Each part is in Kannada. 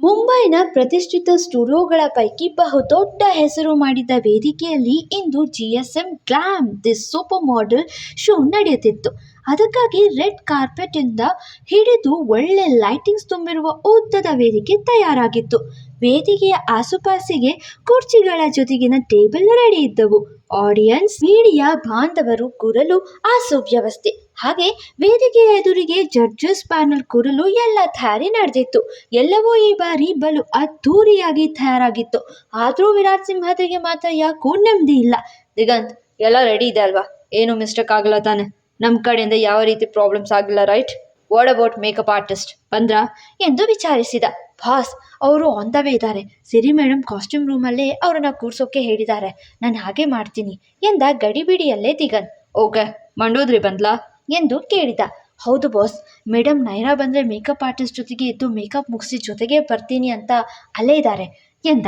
ಮುಂಬೈನ ಪ್ರತಿಷ್ಠಿತ ಸ್ಟುಡಿಯೋಗಳ ಪೈಕಿ ಬಹುದೊಡ್ಡ ಹೆಸರು ಮಾಡಿದ ವೇದಿಕೆಯಲ್ಲಿ ಇಂದು G S GSM glam, the super model show ನಡೆಯುತ್ತಿತ್ತು. ಅದಕ್ಕಾಗಿ ರೆಡ್ ಕಾರ್ಪೆಟ್ ಇಂದ ಹಿಡಿದು ಒಳ್ಳೆ ಲೈಟಿಂಗ್ಸ್ ತುಂಬಿರುವ ಉದ್ದದ ವೇದಿಕೆ ತಯಾರಾಗಿತ್ತು. ವೇದಿಕೆಯ ಆಸುಪಾಸಿಗೆ ಕುರ್ಚಿಗಳ ಜೊತೆಗಿನ ಟೇಬಲ್ ರೆಡಿ ಇದ್ದವು. ಆಡಿಯನ್ಸ್, ಮೀಡಿಯಾ ಬಾಂಧವರು ಕೂರಲು ಆ ಸುವ್ಯವಸ್ಥೆ ಹಾಗೆ ವೇದಿಕೆಯ ಎದುರಿಗೆ ಜಡ್ಜಸ್ ಪ್ಯಾನಲ್ ಕೂರಲು ಎಲ್ಲ ತಯಾರಿ ನಡೆದಿತ್ತು. ಎಲ್ಲವೂ ಈ ಬಾರಿ ಬಲು ಅದ್ಧೂರಿಯಾಗಿ ತಯಾರಾಗಿತ್ತು. ಆದರೂ ವಿರಾಟ್ ಸಿಂಹದ್ರಿಗೆ ಮಾತ್ರ ಯಾಕೋ ನೆಮ್ಮದಿ ಇಲ್ಲ. ದಿಗಂತ್, ಎಲ್ಲ ರೆಡಿ ಇದೆ ಅಲ್ವಾ? ಏನು ಮಿಸ್ಟೇಕ್ ಆಗಲ್ಲ ತಾನೆ. ನಮ್ಮ ಕಡೆಯಿಂದ ಯಾವ ರೀತಿ ಪ್ರಾಬ್ಲಮ್ಸ್ ಆಗಿಲ್ಲ right what about makeup artist ಬಂದ್ರಾ? ಎಂದು ವಿಚಾರಿಸಿದ. ಬಾಸ್, ಅವರು ಆನ್ ದ ಇದ್ದಾರೆ. ಸಿರಿ ಮೇಡಮ್ ಕಾಸ್ಟ್ಯೂಮ್ ರೂಮಲ್ಲೇ ಅವರನ್ನು ಕೂರ್ಸೋಕೆ ಹೇಳಿದ್ದಾರೆ. ನಾನು ಹಾಗೆ ಮಾಡ್ತೀನಿ ಎಂದ ಗಡಿಬಿಡಿಯಲ್ಲೇ ದಿಗನ್ ಓಕೆ, ಮಂಡೋದ್ರಿ ಬಂದ್ಲಾ? ಎಂದು ಕೇಳಿದ. ಹೌದು ಬಾಸ್ ಮೇಡಮ್ ನೈರಾ ಬಂದರೆ ಮೇಕಪ್ ಆರ್ಟಿಸ್ಟ್ ಜೊತೆಗೆ ಇದ್ದು ಮೇಕಪ್ ಮುಗಿಸಿ ಜೊತೆಗೆ ಬರ್ತೀನಿ ಅಂತ ಅಲ್ಲೇ ಇದ್ದಾರೆ ಎಂದ.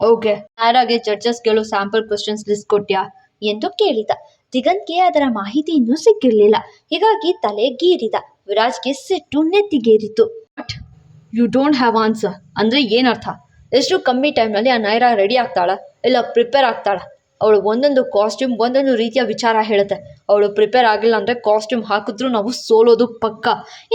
ಓಕೆ, ನೈರಾಗೆ ಜಡ್ಜಸ್ಗಳು ಸ್ಯಾಂಪಲ್ ಕ್ವಶನ್ಸ್ ಲಿಸ್ಟ್ ಕೊಟ್ಟ್ಯಾ ಎಂದು ಕೇಳಿದ. ದಿಗಂತ್ಗೆ ಅದರ ಮಾಹಿತಿ ಇನ್ನೂ ಸಿಕ್ಕಿರಲಿಲ್ಲ. ಹೀಗಾಗಿ ತಲೆ ಗೀರಿದ. ವಿರಾಜ್ಗೆ ಸಿಟ್ಟು ನೆತ್ತಿಗೇರಿತು. But you don't have answer ಅಂದರೆ ಏನರ್ಥ? ಎಷ್ಟು ಕಮ್ಮಿ ಟೈಮ್ನಲ್ಲಿ ಆ ನೈರಾ ರೆಡಿ ಆಗ್ತಾಳ? ಇಲ್ಲ ಪ್ರಿಪೇರ್ ಆಗ್ತಾಳ? ಅವಳು ಒಂದೊಂದು ಕಾಸ್ಟ್ಯೂಮ್ ಒಂದೊಂದು ರೀತಿಯ ವಿಚಾರ ಹೇಳುತ್ತೆ. ಅವಳು ಪ್ರಿಪೇರ್ ಆಗಿಲ್ಲ ಅಂದರೆ ಕಾಸ್ಟ್ಯೂಮ್ ಹಾಕಿದ್ರು ನಾವು ಸೋಲೋದು ಪಕ್ಕ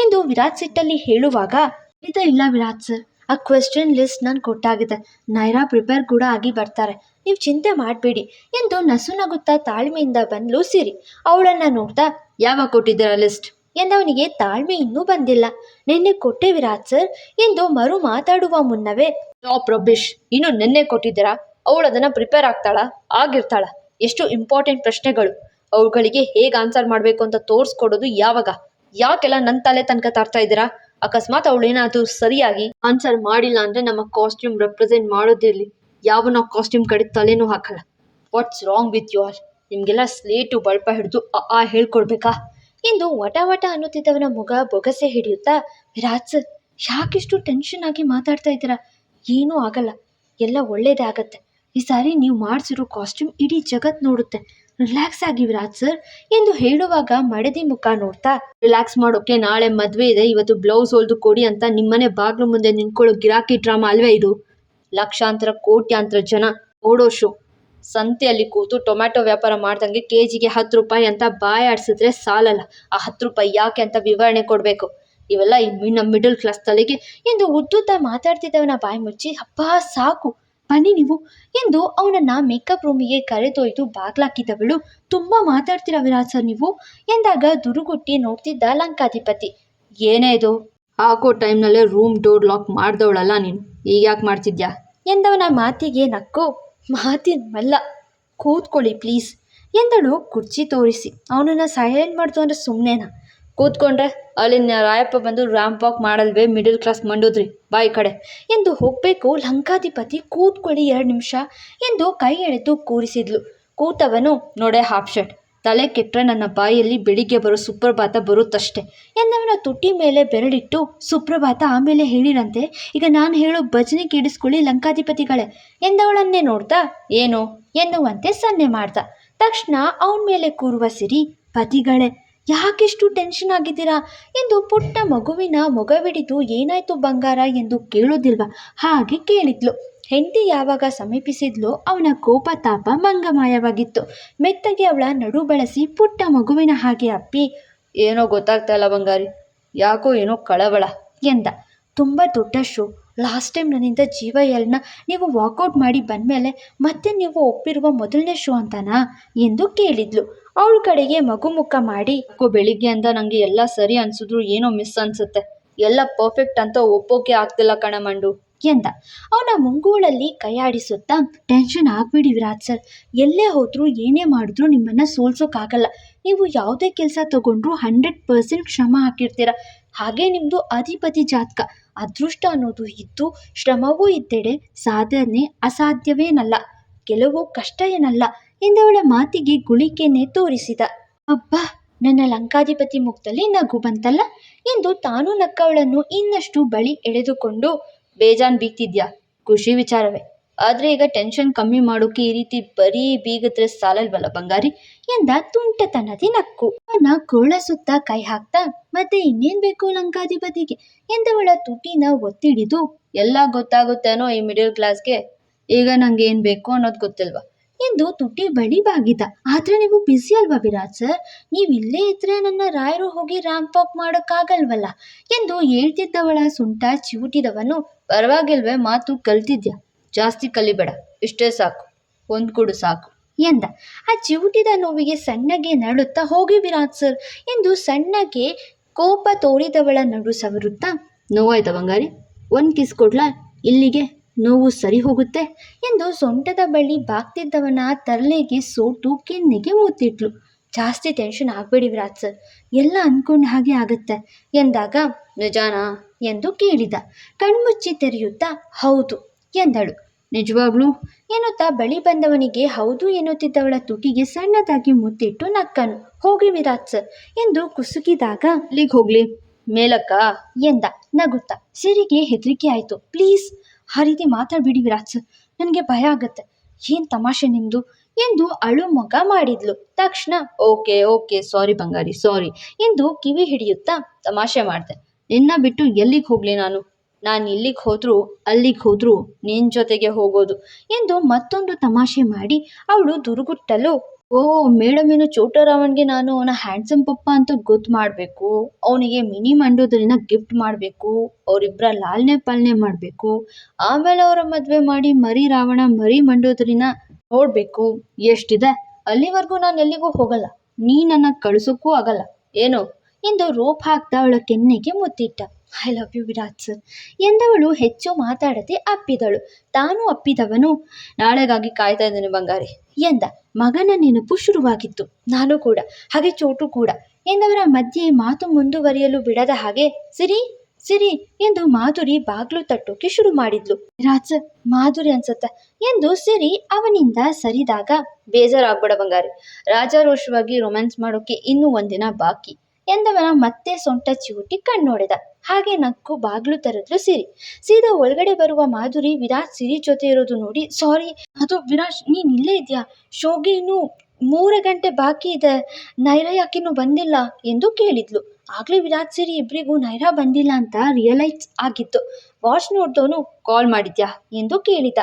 ಎಂದು ವಿರಾಟ್ ಸಿಟ್ಟಲ್ಲಿ ಹೇಳುವಾಗ ಖಂಡಿತ ಇಲ್ಲ ವಿರಾಟ್ ಸರ್ ಆ ಕ್ವೆಶ್ಚನ್ ಲಿಸ್ಟ್ ನಾನು ಕೊಟ್ಟಾಗಿದೆ. ನೈರಾ ಪ್ರಿಪೇರ್ ಕೂಡ ಆಗಿ ಬರ್ತಾರೆ. ನೀವು ಚಿಂತೆ ಮಾಡಬೇಡಿ ಎಂದು ನಸುನಗುತ್ತಾ ತಾಳ್ಮೆಯಿಂದ ಬಂದಲು ಸಿರಿ. ಅವಳನ್ನು ನೋಡ್ತಾ, ಯಾವಾಗ ಕೊಟ್ಟಿದ್ದೀರಾ ಲಿಸ್ಟ್ ಎಂದವನಿಗೆ ತಾಳ್ಮೆ ಇನ್ನೂ ಬಂದಿಲ್ಲ. ನಿನ್ನೆ ಕೊಟ್ಟೆ ವಿರಾಟ್ ಸರ್ ಎಂದು ಮರು ಮಾತಾಡುವ ಮುನ್ನವೇ ಟಾಪ್ ರಬ್ಬಿಶ್ ಇನ್ನು ನಿನ್ನೆ ಕೊಟ್ಟಿದ್ದೀರಾ? ಅವಳು ಅದನ್ನು ಪ್ರಿಪೇರ್ ಆಗ್ತಾಳ, ಆಗಿರ್ತಾಳ. ಎಷ್ಟು ಇಂಪಾರ್ಟೆಂಟ್ ಪ್ರಶ್ನೆಗಳು. ಅವುಗಳಿಗೆ ಹೇಗೆ ಆನ್ಸರ್ ಮಾಡಬೇಕು ಅಂತ ತೋರಿಸ್ಕೊಡೋದು ಯಾವಾಗ? ಯಾಕೆಲ್ಲ ನನ್ನ ತಲೆ ತನಕ ತರ್ತಾ ಇದ್ದೀರಾ? ಅಕಸ್ಮಾತ್ ಅವಳು ಏನಾದರೂ ಸರಿಯಾಗಿ ಆನ್ಸರ್ ಮಾಡಿಲ್ಲ ಅಂದರೆ ನಮ್ಮ ಕಾಸ್ಟ್ಯೂಮ್ ರೆಪ್ರೆಸೆಂಟ್ ಮಾಡೋದಿರಲಿ ಯಾವ ನಾವು ಕಾಸ್ಟ್ಯೂಮ್ ಕಡೆ ತಲೆನೂ ಹಾಕಲ್ಲ. What's wrong with you all ನಿಮಗೆಲ್ಲ ಸ್ಲೇಟು ಬಳಪ ಹಿಡಿದು ಅ ಆ ಹೇಳ್ಕೊಡ್ಬೇಕಾ? ಇಂದು ವಟ ವಟ ಅನ್ನುತ್ತಿದ್ದವನ ಮುಗ ಬೊಗಸೆ ಹಿಡಿಯುತ್ತಾ, ವಿರಾಜ್ ಸರ್, ಯಾಕಿಷ್ಟು ಟೆನ್ಷನ್ ಆಗಿ ಮಾತಾಡ್ತಾ ಇದ್ದೀರಾ? ಏನೂ ಆಗಲ್ಲ. ಎಲ್ಲ ಒಳ್ಳೇದೇ ಆಗತ್ತೆ. ಈ ಸಾರಿ ನೀವು ಮಾಡಿಸಿರೋ ಕಾಸ್ಟ್ಯೂಮ್ ಇಡೀ ಜಗತ್ ನೋಡುತ್ತೆ. ರಿಲ್ಯಾಕ್ಸ್ ಆಗಿ ವಿರಾಜ್ ಸರ್ ಎಂದು ಹೇಳುವಾಗ ಮಡದಿ ಮುಖ ನೋಡ್ತಾ ರಿಲ್ಯಾಕ್ಸ್ ಮಾಡೋಕೆ ನಾಳೆ ಮದುವೆ ಇದೆ. ಇವತ್ತು ಬ್ಲೌಸ್ ಹೊಲ್ದು ಕೊಡಿ ಅಂತ ನಿಮ್ಮನೆ ಬಾಗ್ಲು ಮುಂದೆ ನಿಂತ್ಕೊಳ್ಳೋ ಗಿರಾಕಿ ಡ್ರಾಮಾ ಅಲ್ವೇ ಇದು? ಲಕ್ಷಾಂತರ, ಕೋಟ್ಯಾಂತರ ಜನ ಓಡೋ ಶೋ ಸಂತೆಯಲ್ಲಿ ಕೂತು ಟೊಮ್ಯಾಟೊ ವ್ಯಾಪಾರ ಮಾಡ್ದಂಗೆ ಕೆ ಜಿಗೆ ಹತ್ತು ರೂಪಾಯಿ ಅಂತ ಬಾಯಿ ಆಡಿಸಿದ್ರೆ ಸಾಲಲ್ಲ. ಆ ಹತ್ತು ರೂಪಾಯಿ ಯಾಕೆ ಅಂತ ವಿವರಣೆ ಕೊಡಬೇಕು. ಇವೆಲ್ಲ ನಮ್ಮ ಮಿಡಲ್ ಕ್ಲಾಸ್ ತಲೆಗೆ ಎಂದು ಉದ್ದುದ್ದ ಮಾತಾಡ್ತಿದ್ದವನ ಬಾಯಿ ಮುಚ್ಚಿ ಅಪ್ಪ ಸಾಕು. ಬನ್ನಿ ನೀವು. ಎಂದು ಅವನನ್ನ ಮೇಕಪ್ ರೂಮಿಗೆ ಕರೆದೊಯ್ದು ಬಾಗ್ಲಾಕಿದವಳು, ತುಂಬಾ ಮಾತಾಡ್ತೀರ ವಿರಾಜ್ ಸರ್ ನೀವು? ಎಂದಾಗ ದುರುಗುಟ್ಟಿ ನೋಡ್ತಿದ್ದ ಲಂಕಾಧಿಪತಿ, ಏನೇ ಇದು? ಹಾಕೋ ಟೈಮ್ನಲ್ಲೇ ರೂಮ್ ಡೋರ್ ಲಾಕ್ ಮಾಡ್ದವಳಲ್ಲ ನೀನು. ಈಗ ಯಾಕೆ ಮಾಡ್ತಿದ್ಯಾ? ಎಂದವನ ಮಾತಿಗೆ ನಕ್ಕು ಮಾತಿನ ಮಲ್ಲ ಕೂತ್ಕೊಳ್ಳಿ ಪ್ಲೀಸ್ ಎಂದಳು ಕುರ್ಚಿ ತೋರಿಸಿ. ಅವನನ್ನ ಸೈಲೆಂಟ್ ಮಾಡ್ತು ಅಂದ್ರೆ ಸುಮ್ಮನೆನಾ ಕೂತ್ಕೊಂಡ್ರೆ ಅಲ್ಲಿನ ರಾಯಪ್ಪ ಬಂದು ರ್ಯಾಂಪ್ ವಾಕ್ ಮಾಡಲ್ವೇ ಮಿಡಲ್ ಕ್ಲಾಸ್ ಮಂಡೋದ್ರಿ, ಬಾಯಿ ಕಡೆ. ಎಂದು ಹೋಗಬೇಕು ಲಂಕಾಧಿಪತಿ ಕೂತ್ಕೊಳ್ಳಿ ಎರಡು ನಿಮಿಷ ಎಂದು ಕೈ ಎಳೆದು ಕೂರಿಸಿದ್ಲು. ಕೂತವನು ನೋಡೆ ಹಾಫ್ ಶರ್ಟ್ ತಲೆ ಕೆಟ್ಟರೆ ನನ್ನ ಬಾಯಲ್ಲಿ ಬೆಳಿಗ್ಗೆ ಬರೋ ಸುಪ್ರಭಾತ ಬರುತ್ತಷ್ಟೆ ಎಂದವನ ತುಟಿ ಮೇಲೆ ಬೆರಳಿಟ್ಟು, ಸುಪ್ರಭಾತ, ಆಮೇಲೆ ಹೇಳಿರಂತೆ. ಈಗ ನಾನು ಹೇಳೋ ಭಜನೆ ಕೇಳಿಸ್ಕೊಳ್ಳಿ ಲಂಕಾಧಿಪತಿಗಳೇ ಎಂದವಳನ್ನೇ ನೋಡ್ತಾ, ಏನು? ಎನ್ನುವಂತೆ ಸನ್ನೆ ಮಾಡ್ದ ತಕ್ಷಣ ಅವನ ಮೇಲೆ ಕೂರುವ ಸಿರಿ, ಪತಿಗಳೇ ಯಾಕೆಷ್ಟು ಟೆನ್ಷನ್ ಆಗಿದ್ದೀರಾ? ಎಂದು ಪುಟ್ಟ ಮಗುವಿನ ಮೊಗವಿಡಿದು ಏನಾಯ್ತು ಬಂಗಾರ ಎಂದು ಕೇಳೋದಿಲ್ವಾ ಹಾಗೆ ಕೇಳಿದ್ಲು. ಹೆಂಡತಿ ಯಾವಾಗ ಸಮೀಪಿಸಿದ್ಲೋ ಅವನ ಕೋಪ ತಾಪ ಮಂಗಮಾಯವಾಗಿತ್ತು. ಮೆತ್ತಗೆ ಅವಳ ನಡು ಬಳಸಿ ಪುಟ್ಟ ಮಗುವಿನ ಹಾಗೆ ಅಪ್ಪಿ, ಏನೋ ಗೊತ್ತಾಗ್ತಾ ಇಲ್ಲ ಬಂಗಾರಿ, ಯಾಕೋ ಏನೋ ಕಳವಳ ಎಂದ. ತುಂಬ ದೊಡ್ಡ ಶೋ ಲಾಸ್ಟ್ ಟೈಮ್ ನನ್ನಿಂದ ಜೀವ ಎಲ್ನ ನೀವು ವಾಕೌಟ್ ಮಾಡಿ ಬಂದಮೇಲೆ ಮತ್ತೆ ನೀವು ಒಪ್ಪಿರುವ ಮೊದಲನೇ ಶೋ ಅಂತಾನಾ? ಎಂದು ಕೇಳಿದ್ಲು. ಅವಳ ಕಡೆಗೆ ಮಗು ಮುಖ ಮಾಡಿ ಬೆಳಿಗ್ಗೆ ಅಂತ ನನಗೆ ಎಲ್ಲ ಸರಿ ಅನ್ಸಿದ್ರು, ಏನೋ ಮಿಸ್ ಅನ್ಸುತ್ತೆ. ಎಲ್ಲ ಪರ್ಫೆಕ್ಟ್ ಅಂತ ಒಪ್ಪೋಕೆ ಆಗ್ತಿಲ್ಲ ಕಣ ಮಂಡು, ಎಂದ. ಅವನ ಮುಂಗೂಳಲ್ಲಿ ಕೈಯಾಡಿಸುತ್ತಾ ಟೆನ್ಷನ್ ಆಗ್ಬೇಡಿ ವಿರಾಟ್ ಸರ್. ಎಲ್ಲೇ ಹೋದರೂ ಏನೇ ಮಾಡಿದ್ರೂ ನಿಮ್ಮನ್ನು ಸೋಲ್ಸೋಕ್ಕಾಗಲ್ಲ ನೀವು ಯಾವುದೇ ಕೆಲಸ ತಗೊಂಡ್ರು ಹಂಡ್ರೆಡ್ ಪರ್ಸೆಂಟ್ ಶ್ರಮ ಹಾಕಿರ್ತೀರ. ಹಾಗೆ ನಿಮ್ಮದು ಅಧಿಪತಿ ಜಾತಕ. ಅದೃಷ್ಟ ಅನ್ನೋದು ಇದ್ದು, ಶ್ರಮವೂ ಇದ್ದೆಡೆ, ಸಾಧನೆ ಅಸಾಧ್ಯವೇನಲ್ಲ ಗೆಲುವು ಕಷ್ಟ ಏನಲ್ಲ. ಎಂದವಳ ಮಾತಿಗೆ ಗುಳಿಕೆನೆ ತೋರಿಸಿದ. ಅಬ್ಬಾ, ನನ್ನ ಲಂಕಾಧಿಪತಿ ಮುಖದಲ್ಲಿ ನಗು ಬಂತಲ್ಲ? ಎಂದು ತಾನು ನಕ್ಕವಳನ್ನು ಇನ್ನಷ್ಟು ಬಳಿ ಎಳೆದುಕೊಂಡು, ಬೇಜಾನ್ ಬೀಗ್ತಿದ್ಯಾ? ಖುಷಿ ವಿಚಾರವೇ. ಆದರೆ ಈಗ ಟೆನ್ಷನ್ ಕಮ್ಮಿ ಮಾಡೋಕೆ ಈ ರೀತಿ ಬರೀ ಬೀಗದ್ರೆ ಸಾಲಲ್ವಲ್ಲ ಬಂಗಾರಿ? ಎಂದ ತುಂಟತನದಿ ನಕ್ಕು. ಅವನ ಕೋಳ ಸುತ್ತ ಕೈ ಹಾಕ್ತಾ, ಮತ್ತೆ ಇನ್ನೇನ್ ಬೇಕು ಲಂಕಾಧಿಪತಿಗೆ? ಎಂದವಳ ತುಟಿನ ಒತ್ತಿಡಿದು, ಎಲ್ಲ ಗೊತ್ತಾಗುತ್ತೇನೋ ಈ ಮಿಡಲ್ ಕ್ಲಾಸ್ಗೆ? ಈಗ ನಂಗೆ ಏನ್ ಬೇಕು ಅನ್ನೋದು ಗೊತ್ತಿಲ್ವಾ? ಎಂದು ತುಟಿ ಬಳಿ ಬಾಗಿದ. ಆದ್ರೆ ನೀವು ಬ್ಯುಸಿ ಅಲ್ವಾ ವಿರಾಜ್ ಸರ್ ನೀವು ಇಲ್ಲೇ ಇದ್ರೆ ನನ್ನ ರಾಯರು ಹೋಗಿ ರ್ಯಾಂಪ್ ಅಪ್ ಮಾಡೋಕ್ಕಾಗಲ್ವಲ್ಲ? ಎಂದು ಹೇಳ್ತಿದ್ದವಳ ಸುಂಟ ಚಿವುಟಿದವನು, ಪರವಾಗಿಲ್ವೇ ಮಾತು ಕಲ್ತಿದ್ಯಾ? ಜಾಸ್ತಿ ಕಲಿಬೇಡ, ಇಷ್ಟೇ ಸಾಕು, ಒಂದು ಕೊಡು ಸಾಕು ಎಂದ. ಆ ಚಿವುಟಿದ ನೋವಿಗೆ ಸಣ್ಣಗೆ ನಡುತ್ತಾ ಹೋಗಿ ವಿರಾಟ್ ಸರ್ ಎಂದು ಸಣ್ಣಗೆ ಕೋಪ ತೋರಿದವಳ ನಡು ಸವರುತ್ತಾ, ನೋವಾಯ್ತಾ ಬಂಗಾರಿ? ಒಂದು ಕಿಸ್ ಕೊಡ್ಲಾ? ಇಲ್ಲಿಗೆ? ನೋವು ಸರಿ ಹೋಗುತ್ತೆ ಎಂದು ಸೊಂಟದ ಬಳಿ ಬಾಗ್ತಿದ್ದವನ ತರಲೆಗೆ ಸೋಟು ಕೆನ್ನೆಗೆ ಮುತ್ತಿಟ್ಳು ಜಾಸ್ತಿ ಟೆನ್ಷನ್ ಆಗಬೇಡಿ ವಿರಾಟ್ ಸರ್. ಎಲ್ಲ ಅನ್ಕೊಂಡ ಹಾಗೆ ಆಗುತ್ತೆ ಎಂದಾಗ, ನಿಜಾನಾ? ಎಂದು ಕೇಳಿದ. ಕಣ್ಮುಚ್ಚಿ ತೆರೆಯುತ್ತಾ, ಹೌದು, ಎಂದಳು. ನಿಜವಾಗ್ಲೂ? ಎನ್ನುತ್ತಾ ಬಳಿ ಬಂದವನಿಗೆ, ಹೌದು, ಎನ್ನುತ್ತಿದ್ದವಳ ತುಟಿಗೆ ಸಣ್ಣದಾಗಿ ಮುತ್ತಿಟ್ಟು ನಕ್ಕನು. ಹೋಗಿ ವಿರಾಟ್ ಸರ್, ಎಂದು ಕುಸುಕಿದಾಗ ಅಲ್ಲಿಗೆ ಹೋಗ್ಲಿ. ಮೇಲಕ್ಕ? ಎಂದ ನಗುತ್ತಾ. ಸಿರಿಗೆ ಹೆದರಿಕೆ ಆಯಿತು. ಪ್ಲೀಸ್ ಆ ರೀತಿ ಮಾತಾಡ್ಬಿಡಿ ವಿರಾಜ್. ಸರ್ ನನಗೆ ಭಯ ಆಗತ್ತೆ. ಏನು ತಮಾಷೆ ನಿಮ್ಮದು ಎಂದು ಅಳು ಮಗ ಮಾಡಿದ್ಲು. ತಕ್ಷಣ, ಓಕೆ ಓಕೆ, ಸಾರಿ ಬಂಗಾರಿ, ಸಾರಿ ಎಂದು ಕಿವಿ ಹಿಡಿಯುತ್ತಾ ತಮಾಷೆ ಮಾಡಿದೆ. ನಿನ್ನ ಬಿಟ್ಟು ಎಲ್ಲಿಗೆ ಹೋಗಲಿ ನಾನು? ನಾನು ಇಲ್ಲಿಗೆ ಹೋದ್ರು, ಅಲ್ಲಿಗೆ ಹೋದ್ರು ನಿನ್ನ ಜೊತೆಗೆ ಹೋಗೋದು. ಎಂದು ಮತ್ತೊಂದು ತಮಾಷೆ ಮಾಡಿ ಅವಳು ದುರುಗುಟ್ಟಲು ಓ ಮೇಡಮ್ ಏನು ಚೋಟರಾವಣ್ಗೆ ನಾನು ಅವನ ಹ್ಯಾಂಡ್ಸಮ್ ಪಪ್ಪ ಅಂತ ಗೊತ್ತು ಮಾಡಬೇಕು. ಅವನಿಗೆ ಮಿನಿ ಮಂಡೋದರಿನ ಗಿಫ್ಟ್ ಮಾಡಬೇಕು. ಅವರಿಬ್ಬರ ಲಾಲ್ನೆ ಪಾಲನೆ ಮಾಡಬೇಕು. ಆಮೇಲೆ ಅವರ ಮದುವೆ ಮಾಡಿ ಮರಿ ರಾವಣ, ಮರಿ ಮಂಡೋದರಿನ ನೋಡಬೇಕು. ಎಷ್ಟಿದೆ? ಅಲ್ಲಿವರೆಗೂ ನಾನು ಎಲ್ಲಿಗೂ ಹೋಗಲ್ಲ. ನೀ ನನ್ನ ಕಳಿಸೋಕ್ಕೂ ಆಗಲ್ಲ. ಏನು ಎಂದು ರೋಪ್ ಹಾಕ್ತಾ ಅವಳ ಕೆನ್ನೆಗೆ ಮುತ್ತಿಟ್ಟ. I love you Virat sir ಎಂದವಳು ಹೆಚ್ಚು ಮಾತಾಡದೆ ಅಪ್ಪಿದಳು. ತಾನು ಅಪ್ಪಿದವನು. ನಾಳೆಗಾಗಿ ಕಾಯ್ತಾ ಇದ್ದೇನೆ ಬಂಗಾರಿ, ಎಂದ. ಮಗನ ನೆನಪು ಶುರುವಾಗಿತ್ತು. ನಾನು ಕೂಡ, ಹಾಗೆ ಚೋಟು ಕೂಡ. ಎಂದವರ ಮಧ್ಯೆ ಮಾತು ಮುಂದುವರಿಯಲು ಬಿಡದ ಹಾಗೆ, ಸಿರಿ ಸಿರಿ ಎಂದು ಮಾಧುರಿ ಬಾಗ್ಲು ತಟ್ಟೋಕೆ ಶುರು ಮಾಡಿದ್ಲು. ಸರ್ ಮಾಧುರಿ ಅನ್ಸತ್ತ? ಎಂದು ಸಿರಿ ಅವನಿಂದ ಸರಿದಾಗ, ಬೇಜಾರಾಗ್ಬೇಡ ಬಂಗಾರಿ. ರಾಜಾರೋಷವಾಗಿ ರೊಮ್ಯಾನ್ಸ್ ಮಾಡೋಕೆ ಇನ್ನೂ ಒಂದಿನ ಬಾಕಿ. ಎಂದವನ ಮತ್ತೆ ಸೊಂಟ ಚಿವುಟಿ ನೋಡಿದ ಹಾಗೆ ನಕ್ಕು ಬಾಗ್ಲು ತೆರೆದ್ಲು ಸಿರಿ. ಸೀದಾ ಒಳಗಡೆ ಬರುವ ಮಾಧುರಿ ವಿರಾಜ್ ಸಿರಿ ಜೊತೆ ಇರೋದು ನೋಡಿ, ಸಾರಿ, ಅದು ವಿರಾಜ್ ನೀನ್ ಇಲ್ಲೇ ಇದೆಯಾ? ಶೋಗೆ ಇನ್ನು ಮೂರು ಗಂಟೆ ಬಾಕಿ ಇದೆ. ನೈರಾ ಯಾಕಿನ್ನೂ ಬಂದಿಲ್ಲ? ಎಂದು ಕೇಳಿದ್ಲು. ಆಗ್ಲೇ ವಿರಾಜ್ ಸಿರಿ ಇಬ್ಬರಿಗೂ ನೈರಾ ಬಂದಿಲ್ಲ ಅಂತ ರಿಯಲೈಸ್ ಆಗಿತ್ತು. ವಾಚ್ ನೋಡ್ದವನು ಕಾಲ್ ಮಾಡಿದ್ಯಾ? ಎಂದು ಕೇಳಿದ.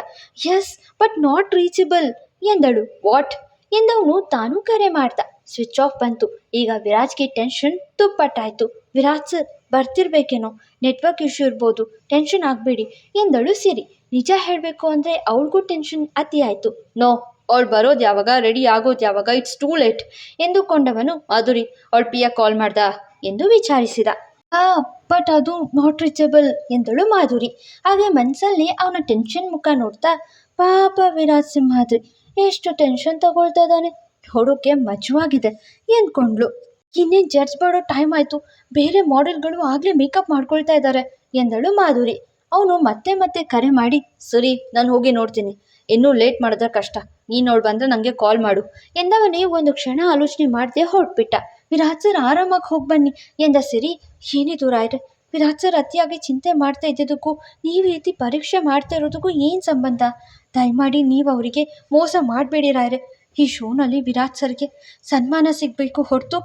Yes but not reachable. ಎಂದಳು. ವಾಟ್? ಎಂದವನು ತಾನು ಕರೆ ಮಾಡ್ದ. ಸ್ವಿಚ್ ಆಫ್ ಬಂತು. ಈಗ ವಿರಾಜ್ಗೆ ಟೆನ್ಷನ್ ತುಪ್ಪಟ್ಟಾಯ್ತು ವಿರಾಜ್ ಸರ್ ಬರ್ತಿರ್ಬೇಕೇನೋ? ನೆಟ್ವರ್ಕ್ ಇಶ್ಯೂ ಇರ್ಬೋದು. ಟೆನ್ಷನ್ ಆಗಬೇಡಿ ಎಂದಳು ಸಿರಿ. ನಿಜ ಹೇಳಬೇಕು ಅಂದರೆ ಅವಳಿಗೂ ಟೆನ್ಷನ್ ಅತಿ ಆಯಿತು ನೋ, ಅವಳು ಬರೋದು ಯಾವಾಗ? ರೆಡಿ ಆಗೋದು ಯಾವಾಗ? ಇಟ್ಸ್ ಟೂ ಲೇಟ್ ಎಂದುಕೊಂಡವನು ಮಾಧುರಿ ಅವಳು ಪಿಯ ಕಾಲ್ ಮಾಡ್ದ ಎಂದು ವಿಚಾರಿಸಿದ. ಆ ಬಟ್ ಅದು ನಾಟ್ ರೀಚಬಲ್ ಎಂದಳು ಮಾಧುರಿ. ಹಾಗೆ ಮನಸ್ಸಲ್ಲಿ ಅವನ ಟೆನ್ಷನ್ ಮುಖ ನೋಡ್ತಾ ಪಾಪ ವಿರಾಜ್ ಸಿಂಹಾದ್ರಿ. ಎಷ್ಟು ಟೆನ್ಷನ್ ತಗೊಳ್ತಾ ಇದ್ದಾನೆ? ನೋಡೋಕ್ಕೆ ಮಜವಾಗಿದೆ, ಎಂದ್ಕೊಂಡ್ಲು. ಇನ್ನೇನು ಜಡ್ಜ್ ಮಾಡೋ ಟೈಮ್ ಆಯಿತು. ಬೇರೆ ಮಾಡೆಲ್ಗಳು ಆಗಲೇ ಮೇಕಪ್ ಮಾಡ್ಕೊಳ್ತಾ ಇದ್ದಾರೆ ಎಂದಳು ಮಾಧುರಿ. ಅವನು ಮತ್ತೆ ಮತ್ತೆ ಕರೆ ಮಾಡಿ, ಸರಿ, ನಾನು ಹೋಗಿ ನೋಡ್ತೀನಿ. ಇನ್ನೂ ಲೇಟ್ ಮಾಡಿದ್ರೆ ಕಷ್ಟ. ನೀನು ನೋಡಿ ಬಂದರೆ ನನಗೆ ಕಾಲ್ ಮಾಡು. ಎಂದವನೇ ಒಂದು ಕ್ಷಣ ಆಲೋಚನೆ ಮಾಡದೆ ಹೊರಟ್ಬಿಟ್ಟ. ವಿರಾಟ್ ಸರ್, ಆರಾಮಾಗಿ ಹೋಗಿ ಬನ್ನಿ. ಎಂದ ಸಿರಿ, ಏನೇ ದೂರ ಆಯ್ರೆ ವಿರಾಟ್ ಸರ್, ಅತಿಯಾಗಿ ಚಿಂತೆ ಮಾಡ್ತಾ ಇದ್ದಿದ್ದಕ್ಕೂ, ನೀವು ರೀತಿ ಪರೀಕ್ಷೆ ಮಾಡ್ತಾ ಇರೋದಕ್ಕೂ ಏನು ಸಂಬಂಧ? ದಯಮಾಡಿ ನೀವು ಅವರಿಗೆ ಮೋಸ ಮಾಡಬೇಡಿ ರಾಯ್ರೆ ಈ ಶೋನಲ್ಲಿ ವಿರಾಟ್ ಸರ್ಗೆ ಸನ್ಮಾನ ಸಿಗಬೇಕು ಹೊರತು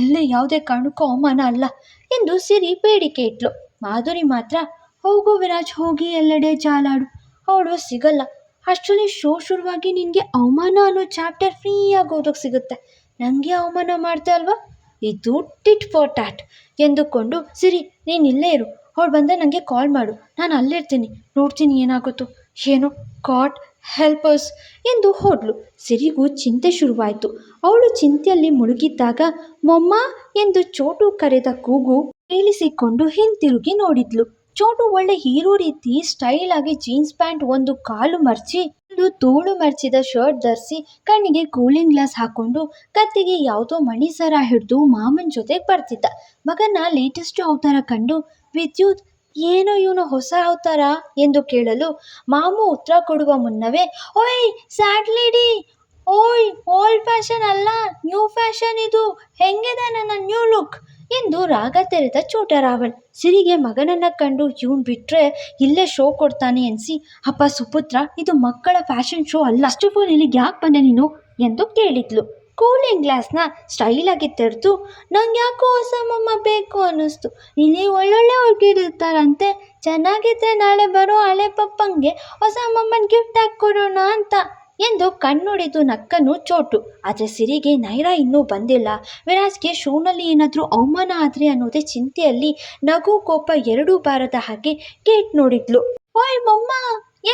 ಎಲ್ಲೇ ಯಾವುದೇ ಕಾರಣಕ್ಕೂ ಅವಮಾನ ಅಲ್ಲ ಎಂದು ಸಿರಿ ಬೇಡಿಕೆ ಇಟ್ಲು. ಮಾಧುರಿ ಮಾತ್ರ, ಹೋಗು ವಿರಾಜ್, ಹೋಗಿ ಎಲ್ಲೆಡೆ ಜಾಲಾಡು. ಅವಳು ಸಿಗಲ್ಲ. ಅಷ್ಟರಲ್ಲಿ ಶೋ ಶುರುವಾಗಿ ನಿನಗೆ ಅವಮಾನ ಅನ್ನೋ ಚಾಪ್ಟರ್ ಫ್ರೀಯಾಗಿ ಓದೋಕೆ ಸಿಗುತ್ತೆ. ನನಗೆ ಅವಮಾನ ಮಾಡ್ತಾ ಅಲ್ವಾ? ಇದು ಟಿಟ್ ಫಾರ್ ಟ್ಯಾಟ್ ಎಂದುಕೊಂಡು ಸಿರಿ, ನೀನು ಇಲ್ಲೇ ಇರು. ಅವಳು ಬಂದರೆ ನನಗೆ ಕಾಲ್ ಮಾಡು. ನಾನು ಅಲ್ಲಿರ್ತೀನಿ. ನೋಡ್ತೀನಿ ಏನಾಗುತ್ತೋ. ಏನೋ ಕಾಟ್ ಹೆಲ್ಪರ್ಸ್ ಎಂದು ಹೋದ್ಲು. ಸಿರಿಗೂ ಚಿಂತೆ ಶುರುವಾಯಿತು. ಅವಳು ಚಿಂತೆಯಲ್ಲಿ ಮುಳುಗಿದ್ದಾಗ ಮೊಮ್ಮ ಎಂದು ಚೋಟು ಕರೆದ ಕೂಗು ಕೇಳಿಸಿಕೊಂಡು ಹಿಂತಿರುಗಿ ನೋಡಿದ್ಲು. ಚೋಟು ಒಳ್ಳೆ ಹೀರೋ ರೀತಿ ಸ್ಟೈಲ್ ಆಗಿ ಜೀನ್ಸ್ ಪ್ಯಾಂಟ್ ಒಂದು ಕಾಲು ಮರ್ಚಿ, ಒಂದು ತೋಳು ಮರ್ಚಿದ ಶರ್ಟ್ ಧರಿಸಿ ಕಣ್ಣಿಗೆ ಕೂಲಿಂಗ್ ಗ್ಲಾಸ್ ಹಾಕೊಂಡು ಕತ್ತಿಗೆ ಯಾವುದೋ ಮಣಿ ಸರ ಹಿಡಿದು ಮಾಮನ್ ಜೊತೆಗೆ ಬರ್ತಿದ್ದ. ಮಗನ ಲೇಟೆಸ್ಟ್ ಅವತಾರ ಕಂಡು ವಿದ್ಯುತ್ ಏನೋ ಇವನು ಹೊಸ ಅವತಾರ ಎಂದು ಕೇಳಲು ಮಾಮು ಉತ್ತರ ಕೊಡುವ ಮುನ್ನವೇ, ಓಯ್, ಸ್ಯಾಡ್ ಲೇಡಿ! ಓಯ್, ಓಲ್ಡ್ ಫ್ಯಾಷನ್ ಅಲ್ಲ, ನ್ಯೂ ಫ್ಯಾಷನ್ ಇದು. ಹೆಂಗಿದೆ ನನ್ನ ನ್ಯೂ ಲುಕ್? ಎಂದು ರಾಗ ತೆರೆದ ಚೋಟ ರಾವಣ್ ಸಿರಿಗೆ ಮಗನನ್ನ ಕಂಡು ಇವನ್ ಬಿಟ್ರೆ ಇಲ್ಲೇ ಶೋ ಕೊಡ್ತಾನೆ ಎನ್ಸಿ, ಅಪ್ಪ ಸುಪುತ್ರ, ಇದು ಮಕ್ಕಳ ಫ್ಯಾಷನ್ ಶೋ ಅಲ್ಲ. ಅಷ್ಟು ಫೋನ್ ಇಲ್ಲಿಗೆ ಯಾಕೆ ಬಂದೆ ನೀನು? ಎಂದು ಕೇಳಿದ್ಲು. ಕೂಲಿಂಗ್ ಗ್ಲಾಸ್ನ ಸ್ಟೈಲಾಗಿ ತೆರೆದು ನಂಗೆ ಯಾಕೋ ಹೊಸ ಮಮ್ಮ ಬೇಕು ಅನ್ನಿಸ್ತು. ಇಲ್ಲಿ ಒಳ್ಳೊಳ್ಳೆ ಹುಡುಗಿರಿರ್ತಾರಂತೆ ಚೆನ್ನಾಗಿದ್ರೆ ನಾಳೆ ಬರೋ ಹಳೆ ಪಪ್ಪಂಗೆ ಹೊಸ ಮೊಮ್ಮನ ಗಿಫ್ಟ್ ಹಾಕ್ಕೊಡೋಣ ಅಂತ ಎಂದು ಕಣ್ಣುಡಿದು ನಕ್ಕನು ಚೋಟು. ಆದರೆ ಸಿರಿಗೆ ನೈರ ಇನ್ನೂ ಬಂದಿಲ್ಲ. ವಿರಾಜ್ಗೆ ಶೂನಲ್ಲಿ ಏನಾದರೂ ಅವಮಾನ ಆದರೆ ಅನ್ನೋದೇ ಚಿಂತೆಯಲ್ಲಿ ನಗು ಕೋಪ ಎರಡೂ ಬಾರದ ಹಾಗೆ ಕೇಟ್ ನೋಡಿದ್ಲು. ಓಯ್ ಮೊಮ್ಮ!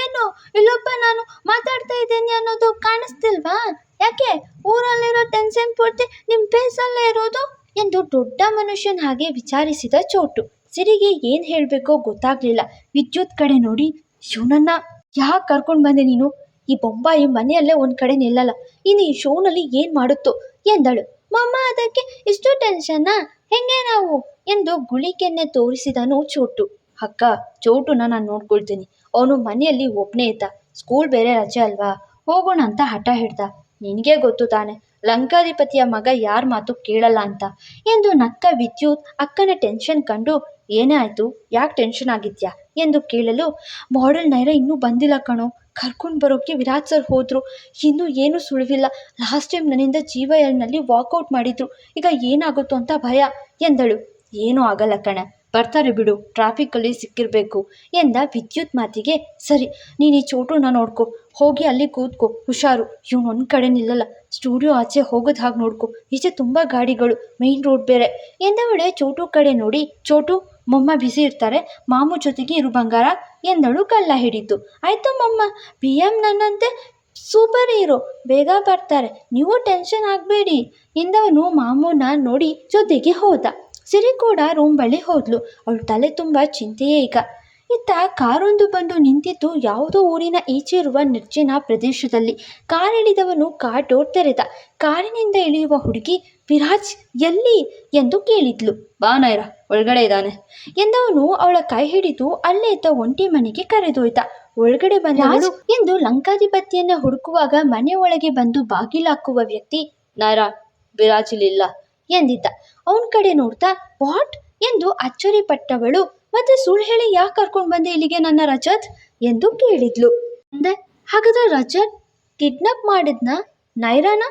ಏನು? ಇಲ್ಲೊಬ್ಬ ನಾನು ಮಾತಾಡ್ತಾ ಇದ್ದೇನೆ ಅನ್ನೋದು ಕಾಣಿಸ್ತಿಲ್ವಾ? ಯಾಕೆ ಊರಲ್ಲಿರೋ ಟೆನ್ಷನ್ ಪೂರ್ತಿ ನಿಮ್ಮ ಫೇಸಲ್ಲೇ ಇರೋದು? ಎಂದು ದೊಡ್ಡ ಮನುಷ್ಯನ ಹಾಗೆ ವಿಚಾರಿಸಿದ ಚೋಟು. ಸಿರಿಗೆ ಏನು ಹೇಳಬೇಕೋ ಗೊತ್ತಾಗ್ಲಿಲ್ಲ. ವಿದ್ಯುತ್ ಕಡೆ ನೋಡಿ ಶಿವನನ್ನ ಯಾಕೆ ಕರ್ಕೊಂಡು ಬಂದೆ ನೀನು? ಈ ಬೊಂಬಾಯಿ ಮನೆಯಲ್ಲೇ ಒಂದು ಕಡೆ ನಿಲ್ಲಲ್ಲ. ಇನ್ನು ಈ ಶೋನಲ್ಲಿ ಏನು ಮಾಡುತ್ತೋ? ಎಂದಳು. ಮಮ್ಮ, ಅದಕ್ಕೆ ಇಷ್ಟು ಟೆನ್ಷನ್ನಾ ಹೆಂಗೆ ನಾವು? ಎಂದು ಗುಳಿಕೆನ್ನೆ ತೋರಿಸಿದನು ಚೋಟು. ಅಕ್ಕ ಚೋಟು ನಾನು ನೋಡ್ಕೊಳ್ತೀನಿ. ಅವನು ಮನೆಯಲ್ಲಿ ಒಬ್ಬನೇ ಇದ್ದ. ಸ್ಕೂಲ್ ಬೇರೆ ರಜೆ ಅಲ್ವಾ? ಹೋಗೋಣ ಅಂತ ಹಠ ಹಿಡ್ದ ನಿನಗೆ ಗೊತ್ತು ತಾನೆ. ಲಂಕಾಧಿಪತಿಯ ಮಗ ಯಾರ ಮಾತು ಕೇಳಲ್ಲ ಅಂತ. ಎಂದು ನಕ್ಕ ವಿದ್ಯುತ್ ಅಕ್ಕನ ಟೆನ್ಷನ್ ಕಂಡು, ಏನೇ ಆಯಿತು? ಯಾಕೆ ಟೆನ್ಷನ್ ಆಗಿದ್ಯಾ? ಎಂದು ಕೇಳಲು ಮಾಡೆಲ್ ನೈರ ಇನ್ನೂ ಬಂದಿಲ್ಲ ಕಣೋ. ಕರ್ಕೊಂಡು ಬರೋಕ್ಕೆ ವಿರಾಜ್ ಸರ್ ಹೋದರು. ಇನ್ನೂ ಏನೂ ಸುಳಿವಿಲ್ಲ. ಲಾಸ್ಟ್ ಟೈಮ್ ನನ್ನಿಂದ ಜೀವ ಎಲ್ನಲ್ಲಿ ವಾಕೌಟ್ ಮಾಡಿದ್ರು. ಈಗ ಏನಾಗುತ್ತೋ ಅಂತ ಭಯ ಎಂದಳು. ಏನೂ ಆಗಲ್ಲ ಕಣ. ಬರ್ತಾರೆ ಬಿಡು. ಟ್ರಾಫಿಕ್ಕಲ್ಲಿ ಸಿಕ್ಕಿರಬೇಕು ಎಂದ ವಿದ್ಯುತ್ ಮಾತಿಗೆ. ಸರಿ, ನೀನು ಈ ಚೋಟುನ ನೋಡ್ಕೊ. ಹೋಗಿ ಅಲ್ಲಿ ಕೂತ್ಕೋ. ಹುಷಾರು. ಇವ್ನು ಒಂದು ಕಡೆ ನಿಲ್ಲಲ್ಲ. ಸ್ಟುಡಿಯೋ ಆಚೆ ಹೋಗೋದು ಹಾಗೆ ನೋಡ್ಕೋ. ಈಚೆ ತುಂಬ ಗಾಡಿಗಳು ಮೇಯ್ನ್ ರೋಡ್ ಬೇರೆ. ಎಂದವಳೆ ಚೋಟು ಕಡೆ ನೋಡಿ. ಚೋಟು, ಮೊಮ್ಮ ಬಿಸಿ ಇರ್ತಾರೆ. ಮಾಮು ಜೊತೆಗೆ ಇರು ಬಂಗಾರ. ಎಂದಳು ಕಲ್ಲ ಹಿಡಿತು ಆಯಿತು ಮೊಮ್ಮ. ಬಿ ಎಂ ನನ್ನಂತೆ ಸೂಪರ್ ಹೀರೋ. ಬೇಗ ಬರ್ತಾರೆ. ನೀವು ಟೆನ್ಷನ್ ಆಗಬೇಡಿ. ಎಂದವನು ಮಾಮೂನ ನೋಡಿ ಜೊತೆಗೆ ಹೋದ. ಸಿರಿ ಕೂಡ ರೂಮ್ ಬಳಿ ಹೋದ್ಲು. ಅವಳ ತಲೆ ತುಂಬ ಚಿಂತೆಯೇ ಈಗ. ಇತ್ತ ಕಾರೊಂದು ಬಂದು ನಿಂತಿದ್ದು ಯಾವುದೋ ಊರಿನ ಈಚೆ ಇರುವ ನಿರ್ಜನ ಪ್ರದೇಶದಲ್ಲಿ. ಕಾರಿಳಿದವನು ಕಾರ್ ಡೋರ್ ತೆರೆದ. ಕಾರಿನಿಂದ ಇಳಿಯುವ ಹುಡುಗಿ ವಿರಾಜ್ ಎಲ್ಲಿ? ಎಂದು ಕೇಳಿದ್ಲು. ಬಾ ನಾಯ್ರ ಒಳಗಡೆ ಇದ್ದಾನೆ. ಎಂದವನು ಅವಳ ಕೈ ಹಿಡಿದು ಅಲ್ಲೇ ಇದ್ದ ಒಂಟಿ ಮನೆಗೆ ಕರೆದೊಯ್ದ. ಒಳಗಡೆ ಬಂದವಳು ಎಂದು ಲಂಕಾಧಿಪತಿಯನ್ನ ಹುಡುಕುವಾಗ ಮನೆ ಒಳಗೆ ಬಂದು ಬಾಗಿಲಾಕುವ ವ್ಯಕ್ತಿ ನಾಯ್ರ ವಿರಾಜ್ ಇಲ್ಲಿಲ್ಲ. ಎಂದಿದ್ದ. ಅವನ ಕಡೆ ನೋಡ್ತಾ ವಾಟ್? ಎಂದು ಅಚ್ಚರಿ ಪಟ್ಟವಳು ಮತ್ತೆ ಸುಳ್ಳು ಹೇಳಿ ಯಾಕೆ ಕರ್ಕೊಂಡು ಬಂದೆ ಇಲ್ಲಿಗೆ ನನ್ನ ರಜತ್ ಎಂದು ಕೇಳಿದ್ಲು. ಅಂದೆ, ಹಾಗಾದ್ರೆ ರಜತ್ ಕಿಡ್ನಾಪ್ ಮಾಡಿದ್ನ ನೈರಾನ?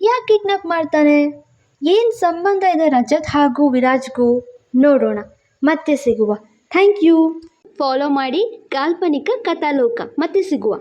ಯಾಕೆ ಕಿಡ್ನಾಪ್ ಮಾಡ್ತಾನೆ? ಏನು ಸಂಬಂಧ ಇದೆ ರಜತ್ ಹಾಗೂ ವಿರಾಜ್ಗೂ? ನೋಡೋಣ, ಮತ್ತೆ ಸಿಗುವ. ಥ್ಯಾಂಕ್ ಯು ಫಾಲೋ ಮಾಡಿ ಕಾಲ್ಪನಿಕ ಕಥಾಲೋಕ, ಮತ್ತೆ ಸಿಗುವ.